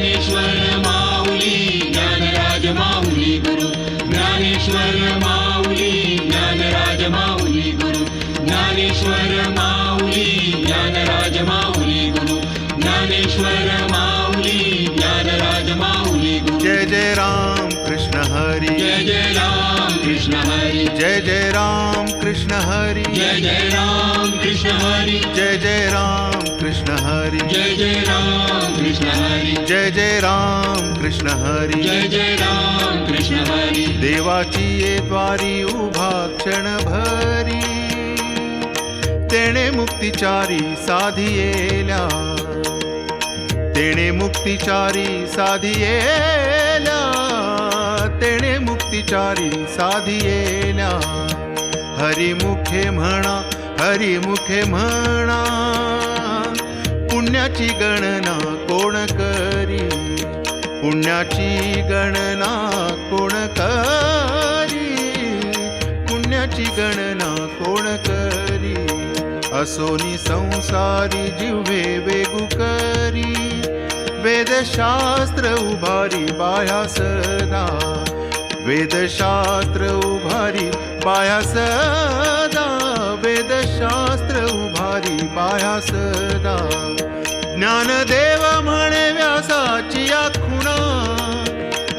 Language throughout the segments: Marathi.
ज्ञानेश्वर माऊली ज्ञानराज माऊली गुरु. ज्ञानेश्वर माऊली ज्ञानराज माऊली गुरु. ज्ञानेश्वर माऊली ज्ञानराज माऊली गुरु. ज्ञानेश्वर माऊली ज्ञानराज माऊली गुरु. जय जय राम कृष्ण हरी। जय जय राम कृष्ण हरी। जय जय राम कृष्ण हरी। जय जय राम कृष्ण हरी। जय जय राम। कृष्ण हरी जय जय राम कृष्ण हरी जय जय राम कृष्ण हरी जय जय राम कृष्ण हरी देवाची ये द्वारी उभा क्षण भरी तेणे मुक्तिचारी साधियेल्या तेणे मुक्तिचारी साधियेल्या तेणे मुक्तिचारी साधियेल्या हरिमुखे म्हणा हरिमुखे म्हणा पुण्याची गणना कोण करी? पुण्याची गणना कोण करी? पुण्याची गणना कोण करी? असोनी संसारी जिव्हे वेगू करी. वेदशास्त्र उभारी बाया सदा. वेदशास्त्र उभारी बाया सदा. वेदशास्त्र उभारी बाया सदा. ज्ञानदेव म्हणे व्यासाची या खुणा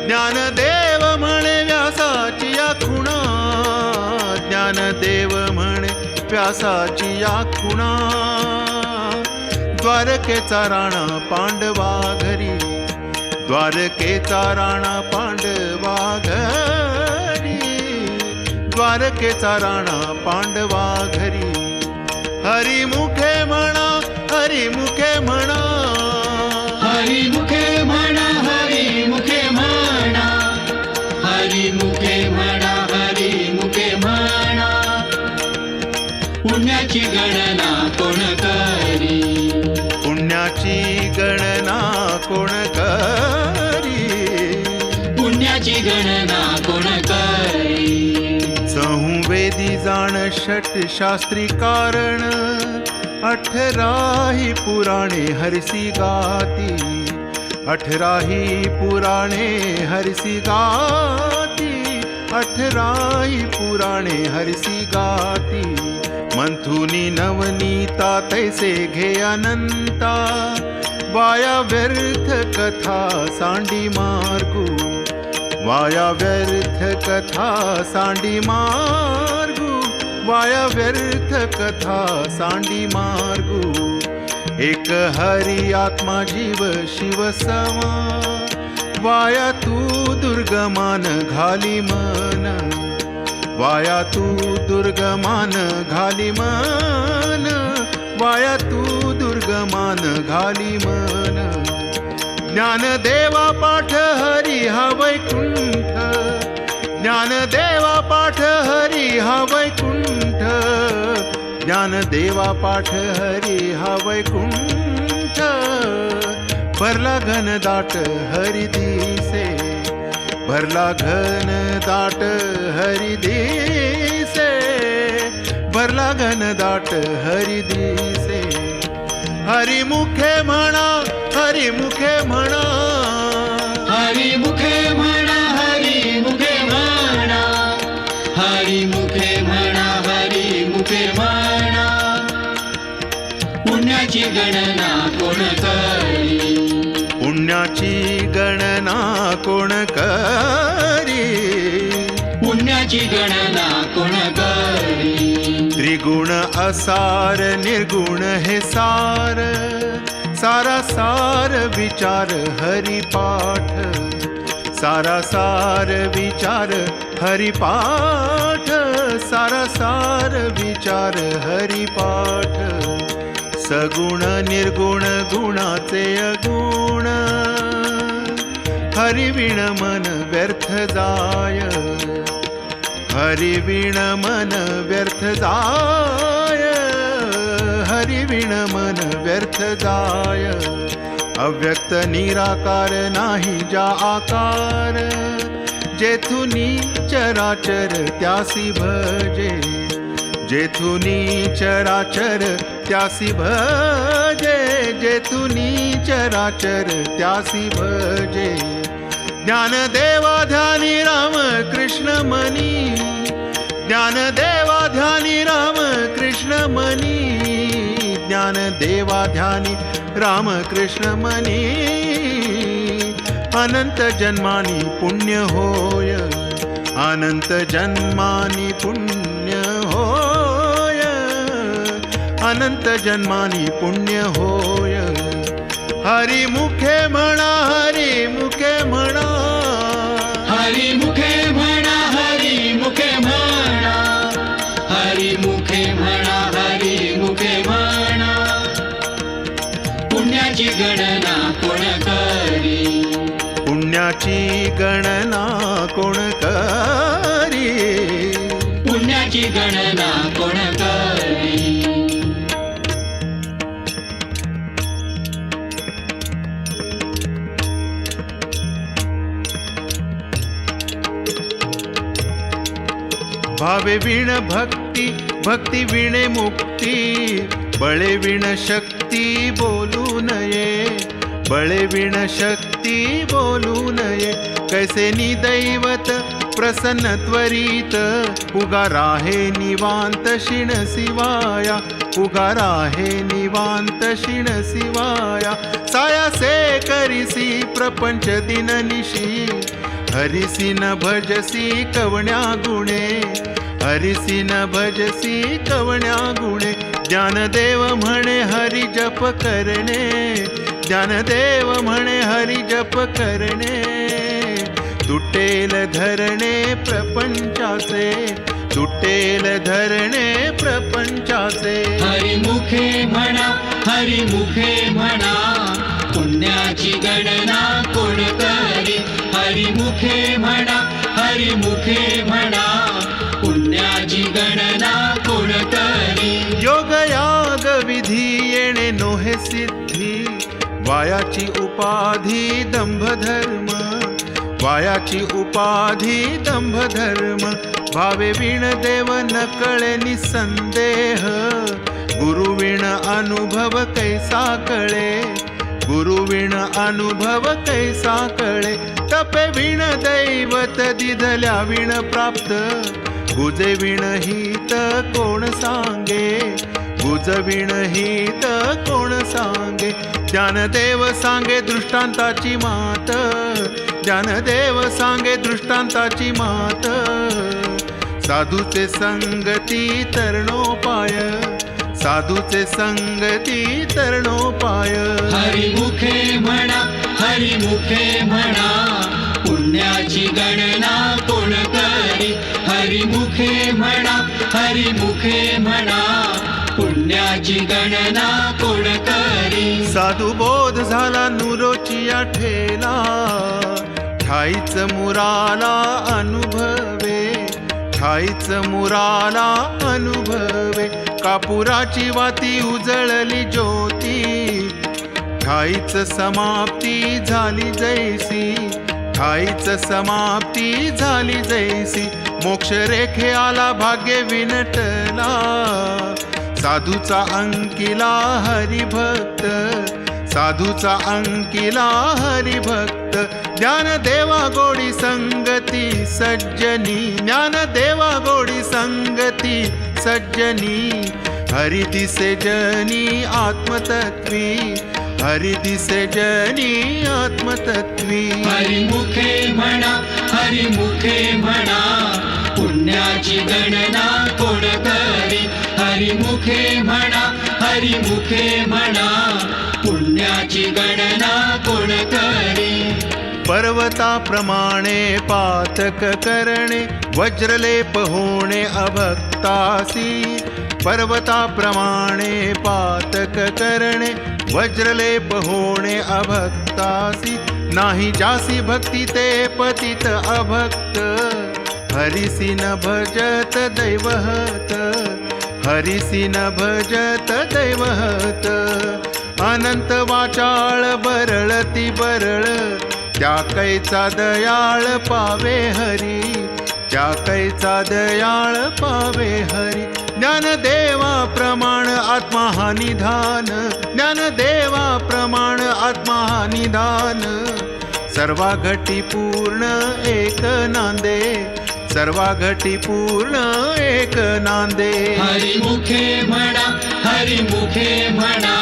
ज्ञानदेव म्हणे व्यासाची या खुणा ज्ञानदेव म्हणे व्यासाची या खुणा द्वारकेचा राणा पांडवा घरी. द्वारकेचा राणा पांडवा घरी. द्वारकेचा राणा पांडवा घरी. हरिमुखे म्हणा हरिमुखे म्हणा. हरी मुखे म्हणा हरी मुखे म्हणा. हरी मुखे म्हणा हरी मुखे म्हणा. पुण्याची गणना कोण करी? पुण्याची गणना कोण करी? पुण्याची गणना कोण करी? संवेदी जाण षट शास्त्री कारण. अठराही पुराणे हरसी गाती. अठराही पुराणे हरसी गाती. अठराही पुराणे हरसी गाती. मंथुनी नवनीता तैसे घे अनंता. वाया व्यर्थ कथा सांडी मार्गू. वाया व्यर्थ कथा सांडी मार्गू. वाया व्यर्थ कथा सांडी मार्गू. एक हरी आत्मा जीव शिव समा. वाया तू दुर्गमान घाली मन. वाया तू दुर्गमान घाली मन. वाया तू दुर्गमान घाली मन. ज्ञानदेवा पाठ हरी हा वैकुंठ ज्ञानदेव पाठ हरी हा वैकुंठ ज्ञानदेवा पाठ हरी हा वैकुंठ भरला घन दाट हरी दिसे. भरला घन दाट हरी दिसे. भरला घन दाट हरी दिसे. हरिमुखे म्हणा हरिमुखे म्हणा. हरिमुख पुण्याची गणना कोण करी? पुण्याची गणना कोण करी? पुण्याची गणना कोण करी? त्रिगुण असार निर्गुण हे सार. सारा सार विचार हरिपाठ. सारा सार विचार हरिपाठ. सारा सार विचार हरिपाठ. सगुण निर्गुण गुणाचे अगुण. हरिविण मन व्यर्थ जाय. हरिविण मन व्यर्थ जाय. हरिविण मन व्यर्थ जाय. अव्यक्त निराकार नाही जा आकार. जेथुनी चराचर त्यासी भजे. जेथुनी चराचर त्यासी भजे जेथुनी चराचर त्यासी भजे. ज्ञानदेवा ध्यानी राम कृष्ण मनी. ज्ञानदेवा ध्यानी राम कृष्ण मनी. ज्ञानदेवा ध्यानी राम कृष्ण मनी. अनंत जन्मानी पुण्य होय. अनंत जन्मानी पुण्य अनंत जन्मानी पुण्य होय. हरी मुखे म्हणा हरी मुखे म्हणा. हरी मुखे म्हणा हरी मुखे म्हणा. हरी मुखे म्हणा हरी मुखे म्हणा. पुण्याची गणना कोण करी? पुण्याची गणना कोण करी? पुण्याची गणना भावे विण भक्ती भक्ती विणे मुक्ती. बळे विण शक्ती बोलू नये बळे विण शक्ती बोलू नये. कैसे निदैवत प्रसन्न त्वरित उगा राहे निवांत शिण शिवाया. उगा राहे निवांत शिण शिवाया. सायासे करिसी प्रपंच दिन निशी. हरिसी न भजसी कवण्या गुणे. हरिसी न भजसी कवण्या गुणे ज्ञानदेव म्हणे हरि जप करणे. ज्ञानदेव म्हणे हरि जप करणे. तुटेल धरणे प्रपंचाचे तुटेल धरणे प्रपंचाचे. हरिमुखे म्हणा हरिमुखे म्हणा पुण्याची गणना कोण करी हरिमुखे म्हणा हरिमुखे म्हणा वायाची उपाधी दंभ धर्म वायाची उपाधी दंभ धर्म भावे विण देव न कळे निसंदेह गुरुविण अनुभव कैसा कळे गुरुविण अनुभव कैसा कळे तपे विण दैवत दिधल्या विण प्राप्त गुजे विण हित कोण सांगे बुजविण हित कोण सांगे? ज्ञानदेव सांगे दृष्टांताची मात. ज्ञानदेव सांगे दृष्टांताची मात. साधूचे संगती तरणोपाय. साधूचे संगती तरणोपाय. हरिमुखे म्हणा हरिमुखे म्हणा. पुण्याची गणना कोण करी? हरिमुखे म्हणा हरिमुखे म्हणा. ना कोणतरी साधू बोध झाला नुरोची ठेला ठाईच मुराला अनुभवे ठाईच मुराला अनुभवे. कापुराची वाती उजळली ज्योती ठाईच समाप्ती झाली जैसी. ठाईच समाप्ती झाली जैसी. मोक्ष रेखे आला भाग्य विनटला. साधूचा अंकिला हरिभक्त. साधूचा अंकिला हरिभक्त. ज्ञान देवा गोडी संगती सज्जनी. ज्ञान देवा गोडी संगती सज्जनी. हरि दिसे जनी आत्मतत्वी. हरि दिसे जनी आत्मतत्वी. हरिमुखे म्हणा हरिमुखे म्हणा. पुण्याची गणना कोण हरिमुखे म्हणा हरिमुखे म्हणा पुण्याची गणना कोण करी? पर्वताप्रमाणे पातक करणे वज्रलेप होणे अभक्तासी. पर्वताप्रमाणे पातक करणे वज्रलेप होणे अभक्तासी. नाही जासी भक्ती ते पतित अभक्त हरिसी न भजत दैवहत. हरिसिन भजत दैवहत अनंत वाचाळ बरळती बरळ त्या कैचा दयाळ पावे हरी त्या कैचा दयाळ पावे हरी. ज्ञानदेवा प्रमाण आत्मा हा निधान ज्ञानदेवा निधान सर्वा घटी पूर्ण एक नांदे सर्वा घटी पूर्ण एक नांदे. हरिमुखे म्हणा हरिमुखे म्हणा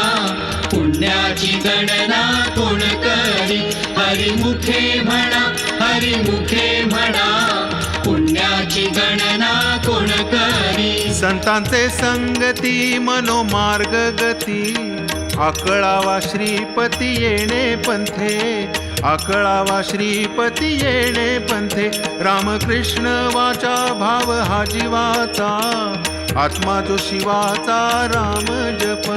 पुण्याची गणना कोण करी? हरिमुखे म्हणा हरिमुखे म्हणा पुण्याची गणना कोण करी? संतांचे संगती मनोमार्ग गती आकळावा श्रीपती येणे पंथे आकळावा श्रीपती येणे पंथे. रामकृष्ण वाचा भाव हा जीवाचा आत्मा जो शिवाचा राम जप.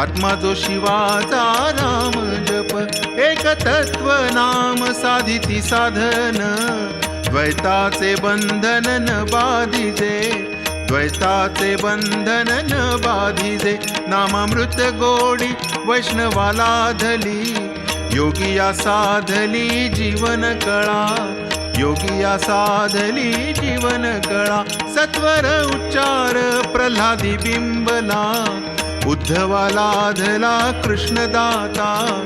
आत्मा जो शिवाचा राम जप. एक तत्व नाम साधिती साधन. द्वैताचे बंधन न बाधिजे. द्वैताचे बंधन न बाधिजे. नामामृत गोडी वैष्णवाला धली. योगिया साधली जीवन कळा. योगिया साधली जीवन कळा. सत्वर उच्चार प्रल्हादी बिंबला. उद्धवाला धला कृष्णदाता.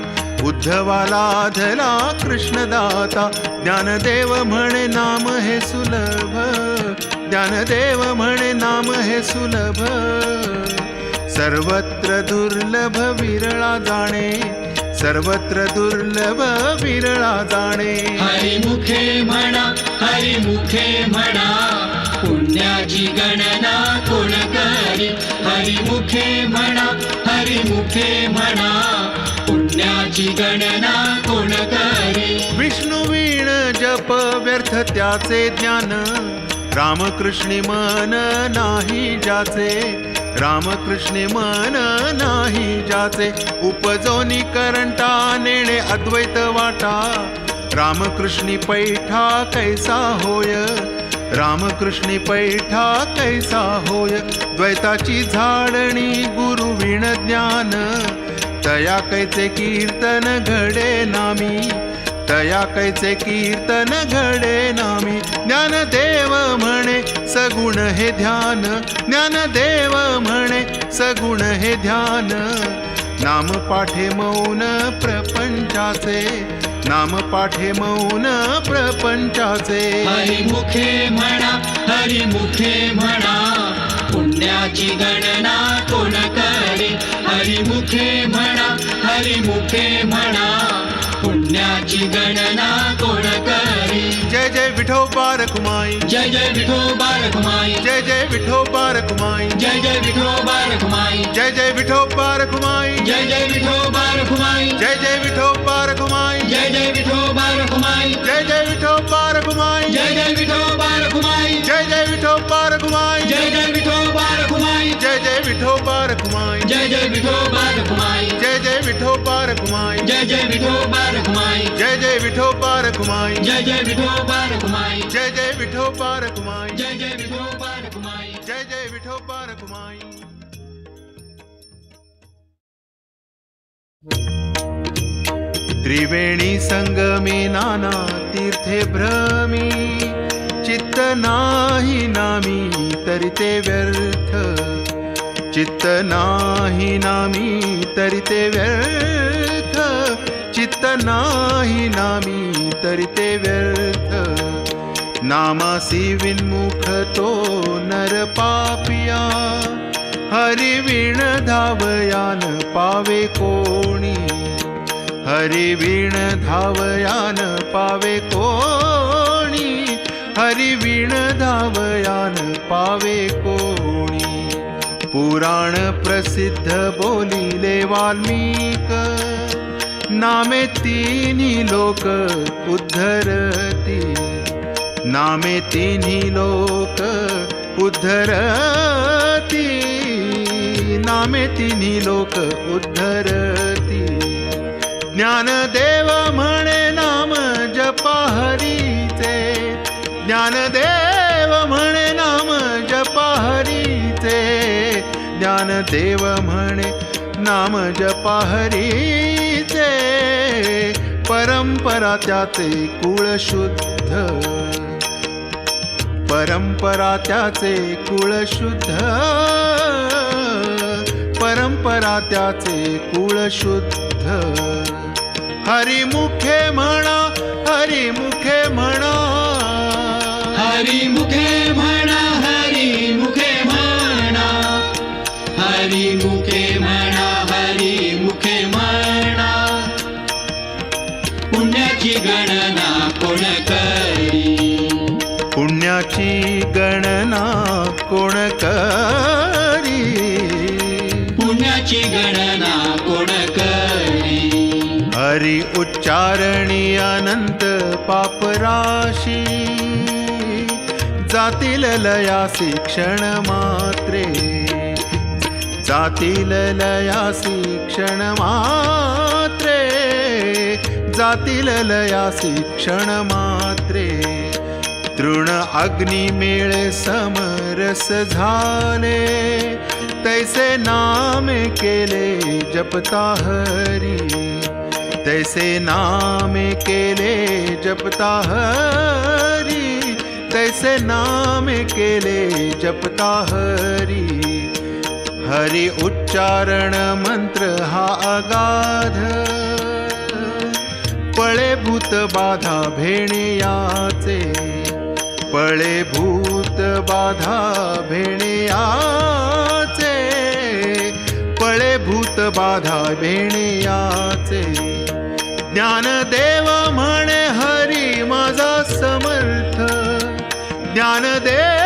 उद्धवाला धला कृष्णदाता. ज्ञानदेव म्हणे नाम हे सुलभ. ज्ञानदेव म्हणे नाम हे सुलभ. सर्वत्र दुर्लभ विरळा जाणे. सर्वत्र दुर्लभ विरळा जाणे. हरिमुखे म्हणा हरिमुखे म्हणा पुण्याची गणना कोण करी? हरिमुखे म्हणा हरिमुखे म्हणा पुण्याची गणना कोण करी? विष्णू वीण जप व्यर्थ त्याचे ज्ञान रामकृष्णी मन नाही जाचे रामकृष्णी मन नाही जाते उपजोनी करंटा नेणे अद्वैत वाटा. रामकृष्णी पैठा कैसा होय? रामकृष्णी पैठा कैसा होय? द्वैताची झाडणी गुरु विण ज्ञान. तया कैचे कीर्तन घडे नामी? तया कैचे कीर्तन घडे नामी? ज्ञानदेव म्हणे सगुण हे ध्यान ज्ञानदेव म्हणे सगुण हे ध्यान. नाम पाठे मौन प्रपंचाचे नाम पाठे मौन प्रपंचाचे. हरिमुखे म्हणा हरिमुखे म्हणा पुण्याची गणना कोण करी? हरिमुखे म्हणा हरिमुखे म्हणा पुण्याची गणना कोण करी? जय जय विठो बारकुमाई जय जय विठो बालकुमाई जय जय विठो बारकुमाई जय जय विठो बालकुमाई जय जय विठो बारकुमाई जय जय विठो बालकुमाई जय जय विठो बारकुमाई जय जय विठो बालकुमाई जय जय विठो बारकुमाई जय जय विठो बालकुमाई जय जय विठो बारकुमाई जय जय विठो बालकुमाई जय जय विठो बारकुमाई जय जय विठो बालकुमाई जय जय विठो बारकुमाई जय जय विठो बालकुमाई जय जय विठो बारकुमाई जय जय विठो बालकुमाई जय जय विठो बारकुमाई जय जय विठो बालकुमाई जय जय विठो बारकुमाई त्रिवेणी संगमे नाना तीर्थे भ्रमी। चित्त नाही नामी तरी ते व्यर्थ। चित्त नाही नामी तरी ते व्यर्थ. चित्त नाही नामी तरी ते व्यर्थ. नामासी विन्मुख तो नर पापिया. हरिवीण धावयान पावे कोणी. हरिवीण धावयान पावे कोणी. हरिवीण धावयान पावे कोणी. पुराण प्रसिद्ध बोलिले वाल्मीक. नामे तिन्ही लोक उद्धरती. नामे तिन्ही लोक उद्धरती. नामे तिन्ही लोक उद्धरती. ज्ञानदेव म्हणे नाम जपा हरीचे. ज्ञानदेव म्हणे ज्ञान देव म्हणे नाम जपा हरीचे परंपरा त्याचे कुळशुद्ध परंपरा त्याचे कुळशुद्ध परंपरा त्याचे कुळशुद्ध हरिमुखे म्हणा हरिमुखे म्हणा. हरिमुखे हरी मुखे म्हणा हरी मुखे म्हणा. पुण्याची गणना कोण करी? पुण्याची गणना कोण करी? पुण्याची गणना कोण करी? हरी उच्चारणी अनंत पापराशी. जातील लयासी क्षण मात्रे. जातील लयासी क्षण मात्रे. जातील लयासी क्षण मात्रे. तृण अग्निमेळ समरस झाले. तैसे नाम केले जपता हरी. तैसे नाम केले जपता हरी. तैसे नाम केले जपता हरी. हरी उच्चारण मंत्र हा अगाध. पळे भूत बाधा भेणे याचे. पळे भूत बाधा भेणे याचे. पळे भूत बाधा भेणे याचे. ज्ञानदेव म्हणे हरी माझा समर्थ. ज्ञानदेव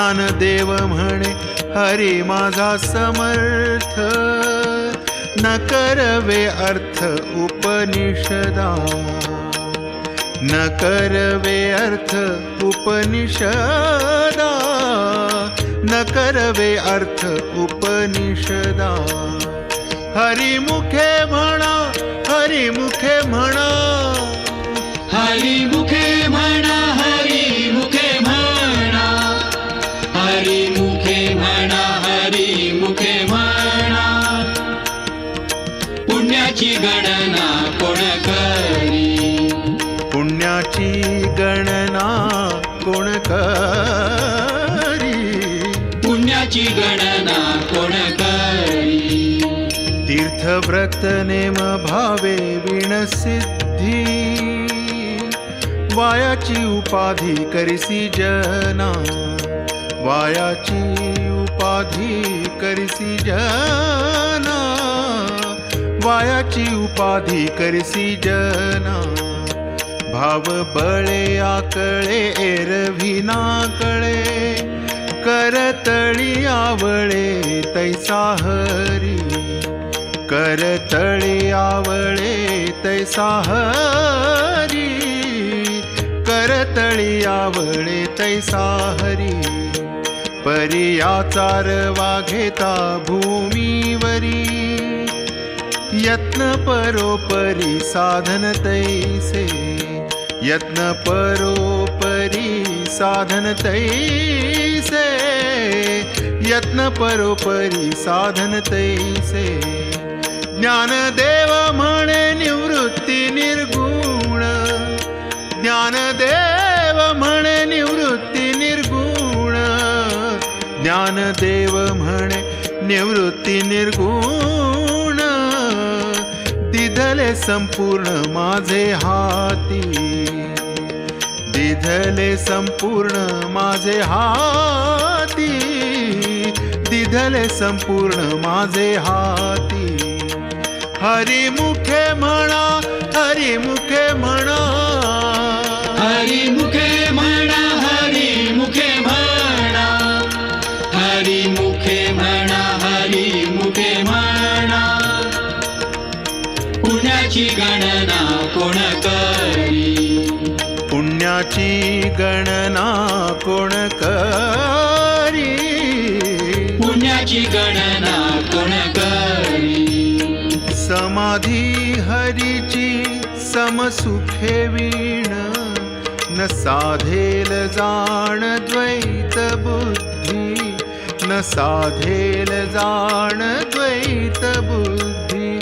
ज्ञानदेव म्हणे हरी माझा समर्थ. न करवे अर्थ उपनिषदा. न करवे अर्थ उपनिषदा. न करवे अर्थ उपनिषदा. हरी मुखे म्हणा हरी मुखे म्हणा. हरी पुण्याची गणना कोण करी? पुण्याची गणना कोण करी? पुण्याची गणना कोण करी? तीर्थव्रत नेम भावे विणसिद्धी वायाची उपाधी करिसी जना. वायाची उपाधी करिसी जना. वायाची उपाधी करसी जना. भाव बळे आकळे एरविना कळे करतळी आवळे तैसा हरी. करतळी आवळे तैसा हरी. करतळी आवळे तैसा हरी. परियाचार वाघेता भूमीवरी. यत्न परोपरी साधन तैसे यत्न परोपरी साधन तैसे यत्न परोपरी साधन तैसे। ज्ञानदेव म्हणे निवृत्ती निर्गुण ज्ञानदेव म्हणे निवृत्ती निर्गुण ज्ञानदेव म्हणे निवृत्ती निर्गुण। दिधले संपूर्ण माझे हाती. दिधले संपूर्ण माझे हाती. दिधले संपूर्ण माझे हाती. हरिमुखे म्हणा हरिमुखे म्हणा. गणना कोण करी? पुण्याची गणना कोण करी? समाधी हरीची समसुखे वीण न साधेल जाण द्वैत बुद्धी न साधेल जाण द्वैत बुद्धी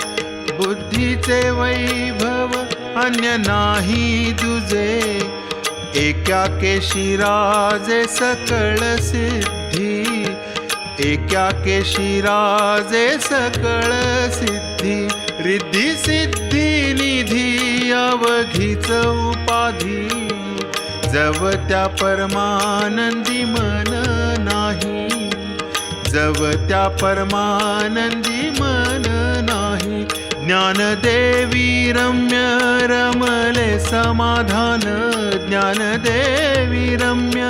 बुद्धीचे वैभव अन्य नाही दुजे. एका केशी राजे सकळ सिद्धी. एका केशी राजे सकळ सिद्धी. रिद्धी सिद्धी निधी अवघीच उपाधी. जव त्या परमानंदी मन नाही. जव त्या परमानंदी ज्ञानदेवी रम्य रमले समाधान ज्ञानदेवी रम्य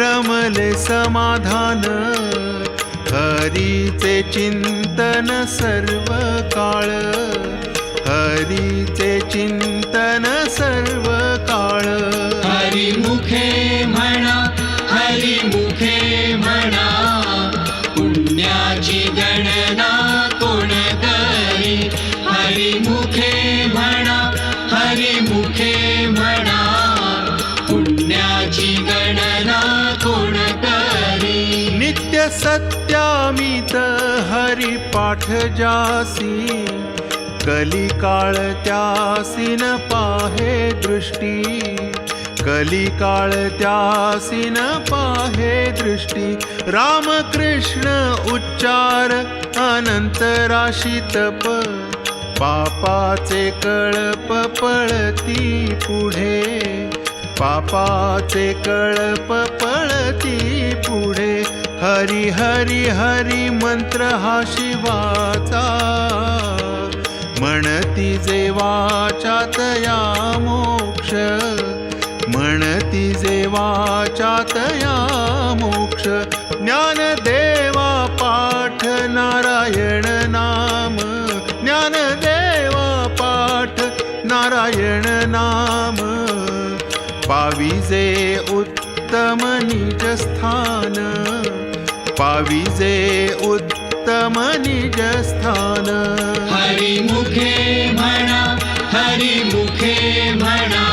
रमले समाधान. हरीचे चिंतन सर्व काळ हरीचे चिंतन सर्व काळ. हरिमुखे सत्यामित हरी पाठ जासी कलिकाळ त्यासीन पाहे दृष्टी कलिकाळ त्यासीन पाहे दृष्टी रामकृष्ण उच्चार अनंत राशी तप पापाचे कळप पळती पुढे पापाचे कळप पळती पुढे. हरी हरी हरी मंत्र हा शिवाचा. म्हणती जेवाच्यात या मोक्ष. म्हणती जेवाच्यात या मोक्ष. ज्ञानदेवा पाठ नारायण नाम. ज्ञानदेवा पाठ नारायण नाम. पाविजे उत्तम निजस्थान. स्थान पाविजे उत्तम निज स्थान। हरिमुखे म्हणा हरिमुखे म्हणा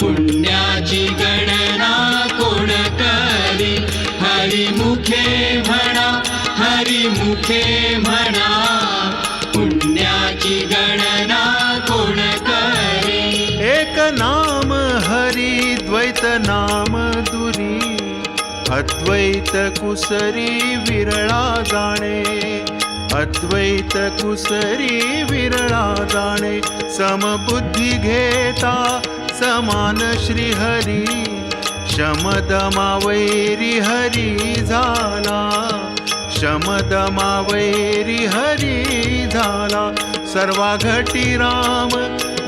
पुण्याची गणना कोण करी? हरिमुखे म्हणा हरिमुखे म्हणा पुण्याची गणना कोण करी? एक नाम हरी द्वैत नाम। अद्वैत कुसरी विरळा जाणे. अद्वैत कुसरी विरळा जाणे. समबुद्धी घेता समान श्रीहरी. शमदमावैरी हरी झाला. शमदमावैरी हरी झाला. सर्वाघटी राम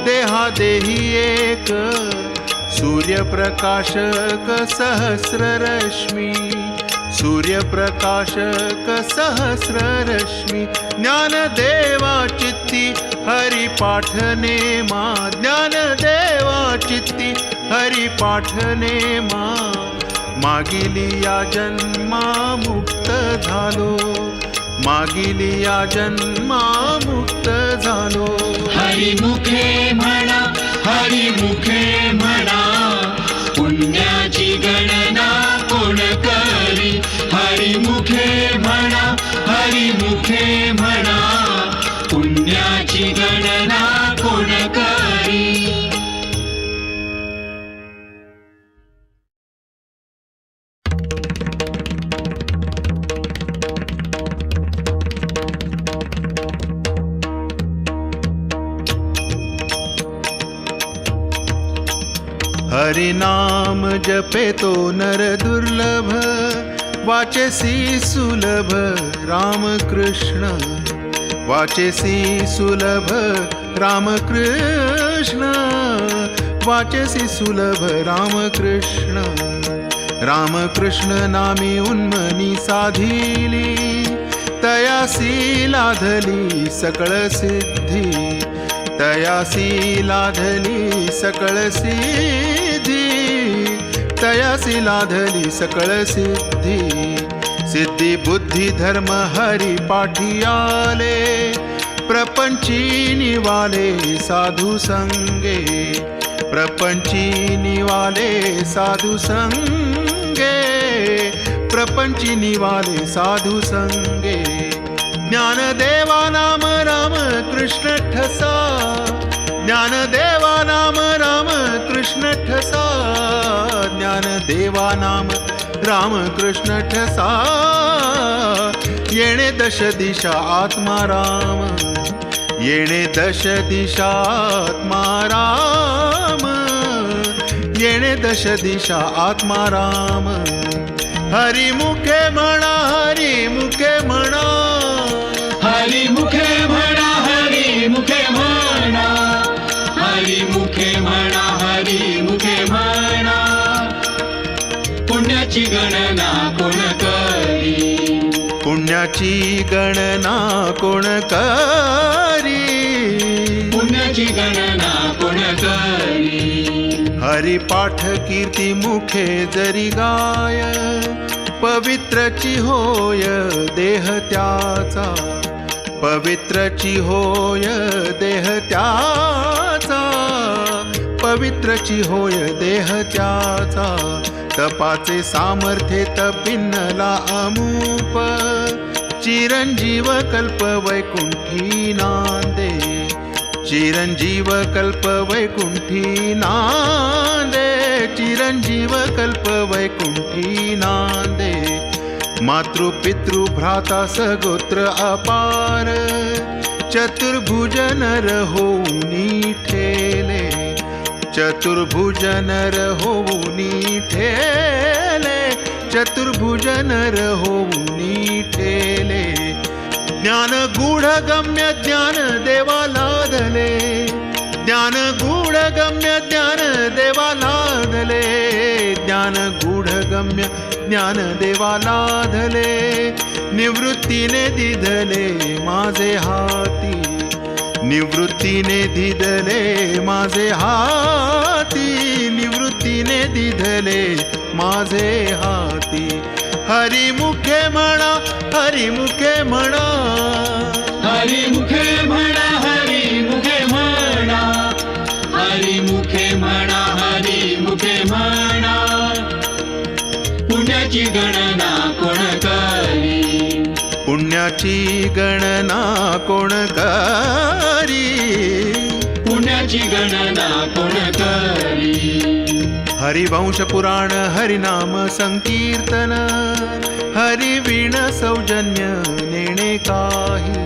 देहा देही एक. सूर्यप्रकाशक सहस्ररश्मी सूर्यप्रकाशक सहस्ररश्मी ज्ञानदेवा चित्ती हरी पाठने मा ज्ञानदेवा चित्ती हरी पाठने मा मागिली या जन्मा मुक्त झालो मागिली या जन्मा मुक्त झालो। हरिमुखे म्हणा हरिमुखे म्हणा। हरिमुखे म्हणा हरिमुखे म्हणा पुण्याची गणना कोण करी? हरिनाम जपे तो नर दुर्लभ वाचेसी सुलभ रामकृष्ण वाचेसी सुलभ रामकृष्ण वाचेसी सुलभ रामकृष्ण रामकृष्ण नामी उन्मनी साधिली तयासी लाधली सकळ सिद्धी तयासी लाधली सकळ सिद्धी. तयासी लाधली सकळ सिद्धी सिद्धी बुद्धी धर्म हरी पाठी आले प्रपंची निवाले साधू संगे प्रपंची निवाले साधू संगे प्रपंची निवाले साधू संगे। ज्ञानदेवा नाम राम कृष्ण ठसा ज्ञानदेवा नाम राम कृष्ण ठसा। ज्ञान देवा नाम रामकृष्ण ठसा. येणे दश दिशा आत्मा राम येणे दश दिशा आत्मा राम. येणे दश दिशा आत्मा राम. हरिमुखे म्हणा हरिमुखे म्हणा पुण्याची गणना कोण करी? पुण्याची गणना कोण करी? पुण्याची गणना कोण करी? हरी पाठ कीर्ती मुखे जरी गाय पवित्रची होय देह त्याचा. पवित्रची होय देह त्याचा पवित्रची होय देह त्याचा. तपाचे सामर्थ्य तपिन्नला अमूप. चिरंजीव कल्प वैकुंठी नांदे. चिरंजीव कल्प वैकुंठी नांदे. चिरंजीव कल्प वैकुंठी नांदे. मातृ पितृ भ्राता सगोत्र अपार. चतुर्भुज नर होऊनी ठेले. चतुर्भुजनर होऊनी ठेले चतुर्भुजनर होऊनी ठेले ज्ञान गूढ गम्य ज्ञान देवा लादले ज्ञान गूढ गम्य ज्ञान देवा लादले ज्ञान गूढ गम्य ज्ञान देवा लादले निवृत्तीने दिधले माझे हाती। निवृत्तीने दिधले माझे हाती निवृत्तीने दिधले माझे हाती. हरिमुखे म्हणा हरिमुखे म्हणा. हरिमुखे म्हणा हरिमुखे म्हणा. हरिमुखे म्हणा हरिमुखे म्हणा. पुण्याची गणना कोण पुण्याची गणना कोण करी? पुण्याची गणना कोण करी? हरिवंश पुराण हरिनाम संकीर्तन हरिवीण सौजन्य नेणे काही.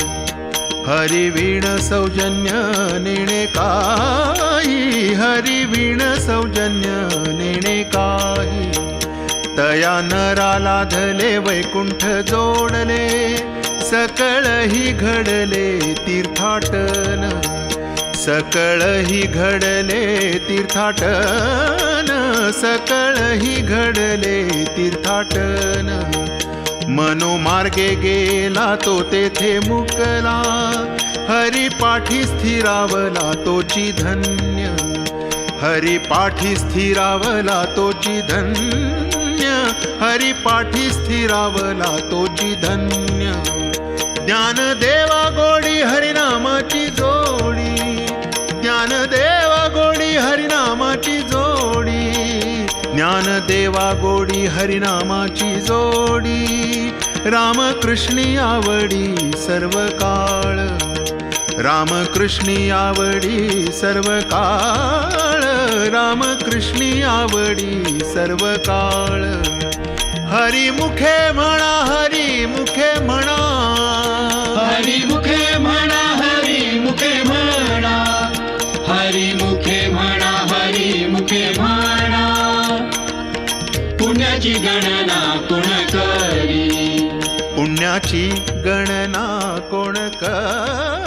हरिवीण सौजन्य नेणे काही हरिवीण सौजन्य नेणे काही. तया नराला धले वैकुंठ जोडले सकळ ही घडले तीर्थाटन. सकळ ही घडले तीर्थाटन. सकळ ही घडले तीर्थाटन. मनोमार्गे गेला तो तेथे मुकला. हरी पाठी स्थिरावला तोची धन्य. हरी पाठी स्थिरावला तोची धन्य. हरी पाठी स्थिरावला तोची धन्य. ज्ञान देवा गोडी हरिनामाची जोडी. ज्ञान देवा गोडी हरिनामाची जोडी. ज्ञान देवा गोडी हरिनामाची जोडी. रामकृष्णी आवडी सर्व काळ रामकृष्णी आवडी सर्व काळ रामकृष्णी आवडी सर्व काळ हरी मुखे म्हणा हरी मुखे म्हणा. हरी मुखे म्हणा हरी मुखे म्हणा. हरी मुखे म्हणा हरी मुखे म्हणा. पुण्याची गणना कोण करी? पुण्याची गणना कोण करी?